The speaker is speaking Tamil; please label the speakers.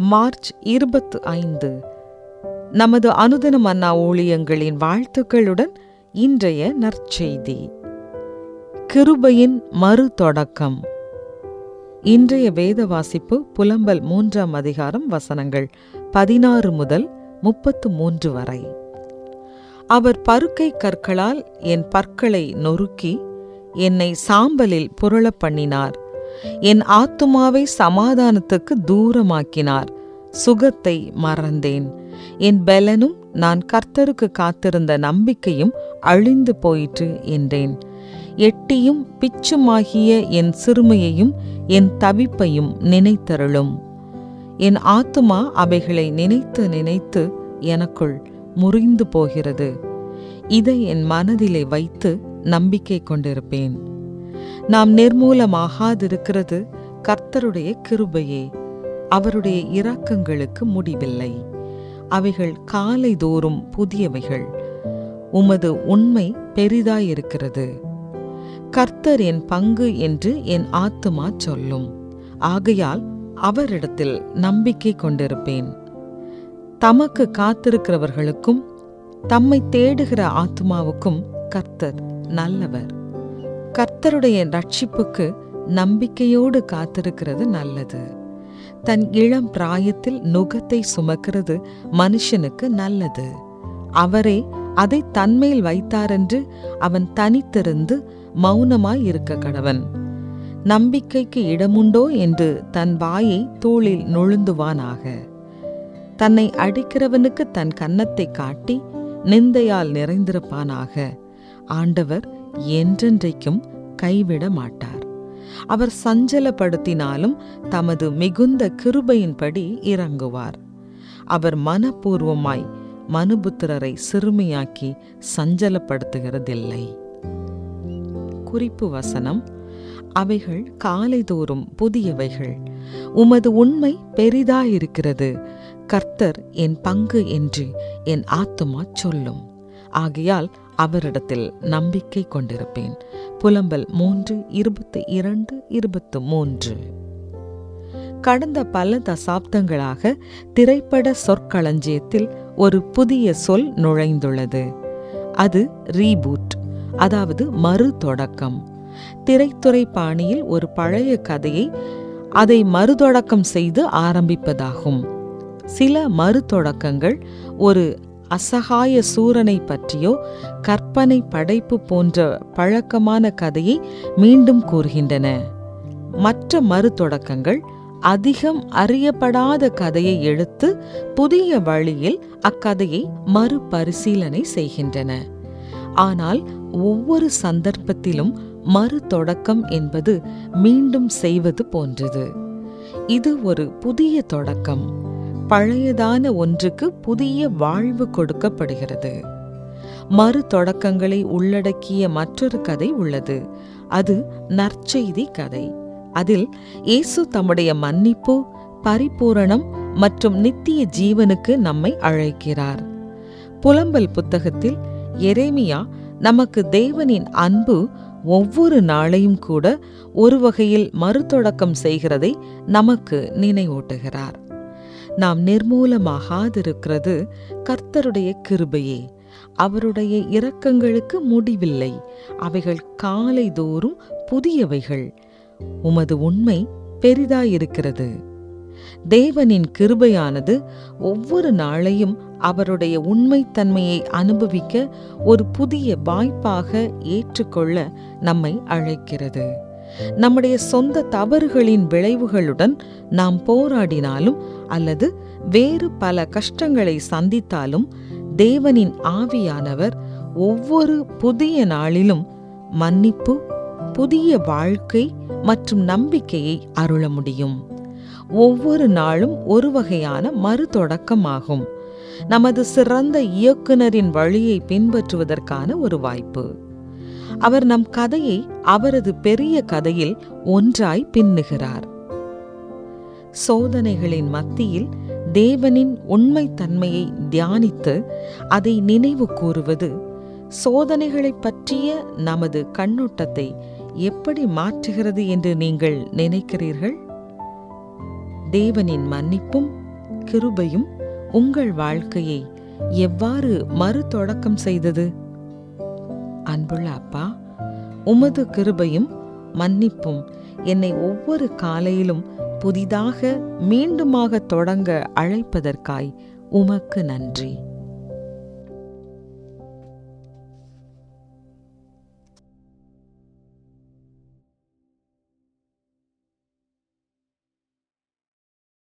Speaker 1: மார்ச் இருபத்து ஐந்து. நமது அனுதின மன்னா ஊழியங்களின் வாழ்த்துக்களுடன் இன்றைய நற்செய்தி. கிருபையின் மறு தொடக்கம் இன்றைய வேத வாசிப்பு புலம்பல் மூன்றாம் அதிகாரம் வசனங்கள் பதினாறு முதல் முப்பத்து மூன்று வரை. அவர் பருக்கை கற்களால் என் பற்களை நொறுக்கி என்னை சாம்பலில் புரளப் பண்ணினார். என் ஆத்துமாவை சமாதானத்துக்கு தூரமாக்கினார். சுகத்தை மறந்தேன். என் பெலனும் நான் கர்த்தருக்கு காத்திருந்த நம்பிக்கையும் அழிந்து போயிற்று என்றேன். எட்டியும் பிச்சுமாகிய என் சிறுமையையும் என் தவிப்பையும் நினைத்தருளும். என் ஆத்துமா அவைகளை நினைத்து நினைத்து எனக்குள் முறிந்து போகிறது. இதை என் மனதிலே வைத்து நம்பிக்கை கொண்டிருப்பேன். நாம் நிர்மூலமாகாதிருக்கிறது கர்த்தருடைய கிருபையே. அவருடைய இரக்கங்களுக்கு முடிவில்லை. அவைகள் காலை தோறும் புதியவைகள். உமது உண்மை பெரிதாயிருக்கிறது. கர்த்தர் என் பங்கு என்று என் ஆத்துமா சொல்லும். ஆகையால் அவரிடத்தில் நம்பிக்கை கொண்டிருப்பேன். தமக்கு காத்திருக்கிறவர்களுக்கும் தம்மை தேடுகிற ஆத்மாவுக்கும் கர்த்தர் நல்லவர். கர்த்தருடைய ரட்சிப்புக்கு நம்பிக்கையோடு காத்திருக்கிறது நல்லது. தன் இளம் பிராயத்தில் நுகத்தை சுமக்கிறது மனுஷனுக்கு நல்லது. அவரே அதை தன்மேல் வைத்தாரென்று அவன் தனித்திருந்து மௌனமாய் இருக்க கடவன். நம்பிக்கைக்கு இடமுண்டோ என்று தன் வாயை தூளில் நொழுந்துவானாக. தன்னை அடிக்கிறவனுக்கு தன் கன்னத்தை காட்டி நிந்தையால் நிறைந்திருப்பானாக. ஆண்டவர் என்றென்றைக்கும் கைவிட மாட்டார் அவர் சஞ்சலப்படுத்தினாலும் தமது மிகுந்த கிருபையின்படி இறங்குவார். அவர் மனப்பூர்வமாய் மனுபுத்திரரை சிறுமியாக்கி சஞ்சலப்படுத்துகிறதில்லை. குறிப்பு வசனம் அவைகள் காலைதோறும் புதியவைகள். உமது உண்மை பெரிதாயிருக்கிறது. கர்த்தர் என் பங்கு என்று என் ஆத்துமா சொல்லும். ஆகையால் அவரிடத்தில் நம்பிக்கை கொண்டிருப்பேன். புலம்பல் மூன்று இருபத்தி இரண்டு இருபத்து மூன்று. கடந்த பல தசாப்தங்களாக திரைப்பட சொற்களஞ்சியத்தில் ஒரு புதிய சொல் நுழைந்துள்ளது. அது ரீபூட் அதாவது மறு தொடக்கம் திரைத்துறை பாணியில் ஒரு பழைய கதையை அதை மறுதொடக்கம் செய்து ஆரம்பிப்பதாகும். சில மறுதொடக்கங்கள் ஒரு அசகாய சூரனை பற்றியோ கற்பனை படைப்பு போன்ற பழக்கமான கதையை மீண்டும் கூறுகின்றன. மற்ற மறுதொடக்கங்கள் அதிகம் அறியப்படாத கதையை எடுத்து புதிய வழியில் அக்கதையை மறுபரிசீலனை செய்கின்றன. ஆனால் ஒவ்வொரு சந்தர்ப்பத்திலும் மறு தொடக்கம் என்பது மீண்டும் செய்வது போன்றது. இது ஒரு புதிய தொடக்கம். பழையதான ஒன்றுக்கு புதிய வாழ்வு கொடுக்கப்படுகிறது. மறு தொடக்கங்களை உள்ளடக்கிய மற்றொரு கதை உள்ளது. அது நற்செய்தி கதை. அதில் இயேசு தம்முடைய மன்னிப்பு பரிபூரணம் மற்றும் நித்திய ஜீவனுக்கு நம்மை அழைக்கிறார். புலம்பல் புத்தகத்தில் எரேமியா நமக்கு தேவனின் அன்பு ஒவ்வொரு நாளையும் கூட ஒரு வகையில் மறுதொடக்கம் செய்கிறதை நமக்கு நினைவூட்டுகிறார். நாம் நிர்மூலமாகாதிருக்கிறது கர்த்தருடைய கிருபையே. அவருடைய இரக்கங்களுக்கு முடிவில்லை. அவைகள் காலை தோறும் புதியவைகள். உமது உண்மை பெரிதாயிருக்கிறது. தேவனின் கிருபையானது ஒவ்வொரு நாளையும் அவருடைய உண்மைத்தன்மையை அனுபவிக்க ஒரு புதிய வாய்ப்பாக ஏற்றுக்கொள்ள நம்மை அழைக்கிறது. நம்முடைய சொந்த தவறுகளின் விளைவுகளுடன் நாம் போராடினாலும் அல்லது வேறு பல கஷ்டங்களை சந்தித்தாலும் தேவனின் ஆவியானவர் ஒவ்வொரு புதிய நாளிலும் மன்னிப்பு புதிய வாழ்க்கை மற்றும் நம்பிக்கையை அருள முடியும். ஒவ்வொரு நாளும் ஒரு வகையான மறுதொடக்கமாகும். நமது சிறந்த இயக்குனரின் வழியை பின்பற்றுவதற்கான ஒரு வாய்ப்பு. அவர் நம் கதையை அவரது பெரிய கதையில் ஒன்றாய் பின்னுகிறார். சோதனைகளின் மத்தியில் தேவனின் உண்மைத்தன்மையை தியானித்து அதை நினைவு கூறுவது சோதனைகளை பற்றிய நமது கண்ணோட்டத்தை எப்படி மாற்றுகிறது என்று நீங்கள் நினைக்கிறீர்கள்? தேவனின் மன்னிப்பும் கிருபையும் உங்கள் வாழ்க்கையை எவ்வாறு மறுதொடக்கம் செய்தது? அன்புள்ள அப்பா உமது கிருபையும் மன்னிப்பும் என்னை ஒவ்வொரு காலையிலும் புதிதாக மீண்டுமாக தொடங்க அழைப்பதற்காய் உமக்கு நன்றி.